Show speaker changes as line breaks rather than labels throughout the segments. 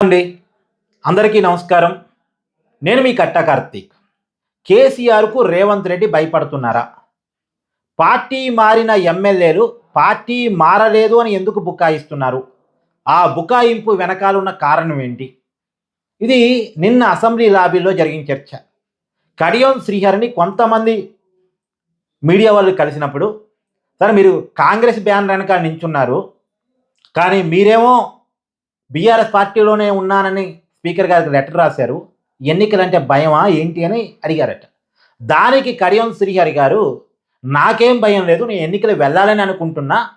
అండి. అందరికీ నమస్కారం. నేను మీ కట్ట కార్తీక్. కేసీఆర్కు రేవంత్ రెడ్డి భయపడుతున్నారా? పార్టీ మారిన ఎమ్మెల్యేలు పార్టీ మారలేదు అని ఎందుకు బుకాయిస్తున్నారు? ఆ బుకాయింపు వెనకాలన్న కారణం ఏంటి? ఇది నిన్న అసెంబ్లీ లాబీలో జరిగిన చర్చ. కడియం శ్రీహరిని కొంతమంది మీడియా వాళ్ళు కలిసినప్పుడు సరే మీరు కాంగ్రెస్ బ్యానర్ వెనక నించున్నారు. కానీ మీరేమో బీఆర్ఎస్ పార్టీలోనే ఉన్నానని స్పీకర్ గారికి లెటర్ రాశారు. ఎన్నికలంటే భయమా ఏంటి అని అడిగారట. దానికి కడియం శ్రీహరి గారు నాకేం భయం లేదు నేను ఎన్నికలు వెళ్ళాలని అనుకుంటున్నా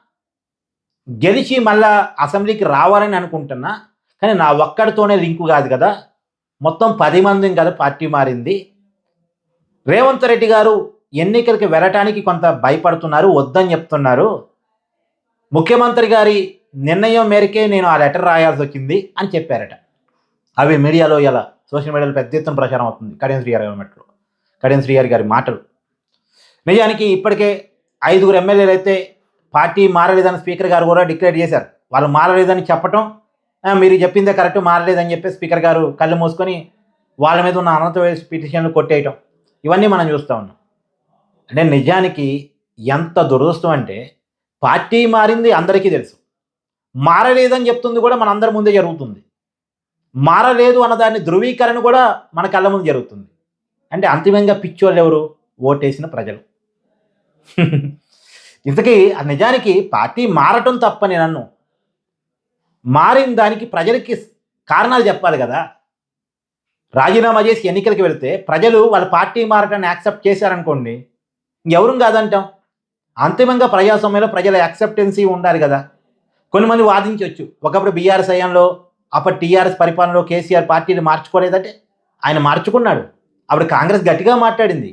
గెలిచి మళ్ళా అసెంబ్లీకి రావాలని అనుకుంటున్నా కానీ నా ఒక్కడితోనే లింకు కాదు కదా. మొత్తం పది మందిని కదా పార్టీ మారింది. రేవంత్ రెడ్డి గారు ఎన్నికలకి వెళ్ళటానికి కొంత భయపడుతున్నారు వద్దని చెప్తున్నారు. ముఖ్యమంత్రి గారి నిర్ణయం మేరకే నేను ఆ లెటర్ రాయాల్సి వచ్చింది అని చెప్పారట. అవి మీడియాలో ఇలా సోషల్ మీడియాలో పెద్ద ఎత్తున ప్రచారం అవుతుంది. కడియం శ్రీ గారి మెట్లు కడియం శ్రీగారి గారి మాటలు. నిజానికి ఇప్పటికే ఐదుగురు ఎమ్మెల్యేలు అయితే పార్టీ మారలేదని స్పీకర్ గారు కూడా డిక్లేర్ చేశారు. వాళ్ళు మారలేదని చెప్పటం మీరు చెప్పిందే కరెక్ట్ మారలేదని చెప్పి స్పీకర్ గారు కళ్ళు మూసుకొని వాళ్ళ మీద ఉన్న అనంత పిటిషన్లు కొట్టేయటం. ఇవన్నీ మనం చూస్తూ ఉన్నాం. అంటే నిజానికి ఎంత దురదృష్టం అంటే పార్టీ మారింది అందరికీ తెలుసు. మారలేదని చెప్తుంది కూడా మన అందరి ముందే జరుగుతుంది. మారలేదు అన్న దాని ధృవీకరణ కూడా మన కళ్ళ ముందు జరుగుతుంది. అంటే అంతిమంగా పిచ్చోళ్ళు ఎవరు? ఓటేసిన ప్రజలు. ఇంతకీ ఆ నిజానికి పార్టీ మారటం తప్పని నన్ను. మారిన దానికి ప్రజలకి కారణాలు చెప్పాలి కదా. రాజీనామా చేసి ఎన్నికలకు వెళితే ప్రజలు వాళ్ళ పార్టీ మారటాన్ని యాక్సెప్ట్ చేశారనుకోండి ఎవరు కాదంటాం? అంతిమంగా ప్రజాస్వామ్యంలో ప్రజల యాక్సెప్టెన్సీ ఉండాలి కదా. కొంతమంది వాదించవచ్చు. ఒకప్పుడు బీఆర్ఎస్ హయాంలో అప్పటి టీఆర్ఎస్ పరిపాలనలో కేసీఆర్ పార్టీని మార్చుకోలేదంటే ఆయన మార్చుకున్నాడు. అప్పుడు కాంగ్రెస్ గట్టిగా మాట్లాడింది.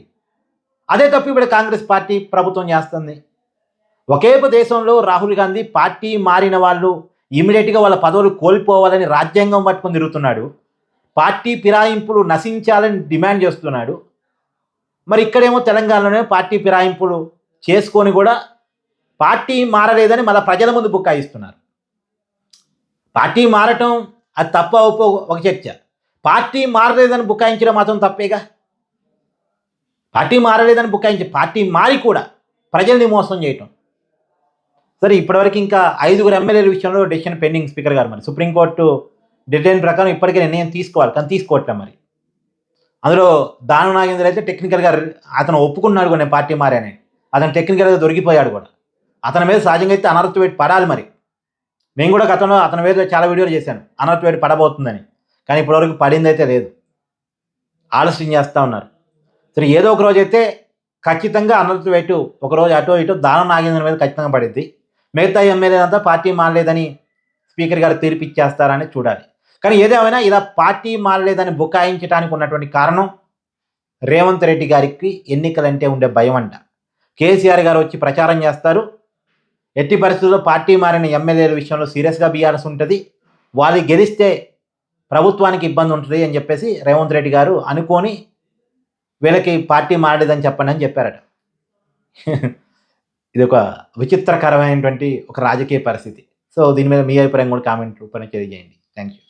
అదే తప్ప ఇప్పుడు కాంగ్రెస్ పార్టీ ప్రభుత్వం చేస్తుంది. ఒకే దేశంలో రాహుల్ గాంధీ పార్టీ మారిన వాళ్ళు ఇమీడియట్గా వాళ్ళ పదవులు కోల్పోవాలని రాజ్యాంగం పట్టుకొని తిరుగుతున్నాడు. పార్టీ ఫిరాయింపులు నశించాలని డిమాండ్ చేస్తున్నాడు. మరి ఇక్కడేమో తెలంగాణలోనే పార్టీ ఫిరాయింపులు చేసుకొని కూడా పార్టీ మారలేదని మళ్ళీ ప్రజల ముందు బుక్కాయిస్తున్నారు పార్టీ మారటం అది తప్ప ఒప్పో ఒక చర్చ. పార్టీ మారలేదని బుకాయించడం మాత్రం తప్పేగా? పార్టీ మారలేదని బుకాయించి పార్టీ మారి కూడా ప్రజల్ని మోసం చేయటం. సరే ఇప్పటివరకు ఇంకా ఐదుగురు ఎమ్మెల్యేల విషయంలో డెసిషన్ పెండింగ్ స్పీకర్ గారు మరి. సుప్రీంకోర్టు డెడ్లైన్ ప్రకారం ఇప్పటికే నిర్ణయం తీసుకోవాలి. కానీ తీసుకోవట్లే మరి. అందులో దాను నాగేంద్ర అయితే టెక్నికల్గా అతను ఒప్పుకున్నాడు కూడా నేను పార్టీ మారానని. అతను టెక్నికల్గా దొరికిపోయాడు కూడా. అతని మీద సహజంగా అయితే అనర్థ పెట్టి పడాలి మరి. నేను కూడా గతంలో అతని మీద చాలా వీడియోలు చేశాను. అనర్థ పెట్టి పడబోతుందని. కానీ ఇప్పటివరకు పడింది అయితే లేదు. ఆలస్యం చేస్తూ ఉన్నారు. సరే ఏదో ఒక రోజు అయితే ఖచ్చితంగా అనర్థ పెట్టు. ఒక రోజు అటో ఇటో దానం నాగేంద్ర మీద ఖచ్చితంగా పడింది మిగతా ఎమ్మెల్యేలంతా పార్టీ మానలేదని స్పీకర్ గారు తీర్పు ఇచ్చేస్తారని చూడాలి. కానీ ఏదేమైనా ఇలా పార్టీ మారలేదని బుకాయించడానికి ఉన్నటువంటి కారణం రేవంత్ రెడ్డి గారికి ఎన్నికలంటే ఉండే భయం అంట. కేసీఆర్ గారు వచ్చి ప్రచారం చేస్తారు. ఎట్టి పరిస్థితుల్లో పార్టీ మారిన ఎమ్మెల్యేల విషయంలో సీరియస్గా బీఆర్ఎస్ ఉంటుంది. వాళ్ళు గెలిస్తే ప్రభుత్వానికి ఇబ్బంది ఉంటుంది అని చెప్పేసి రేవంత్ రెడ్డి గారు అనుకొని వీళ్ళకి పార్టీ మారలేదని చెప్పండి అని చెప్పారట. ఇది ఒక విచిత్రకరమైనటువంటి ఒక రాజకీయ పరిస్థితి. సో దీని మీద మీ అభిప్రాయం కూడా కామెంట్ రూపంలో తెలియజేయండి. Thank you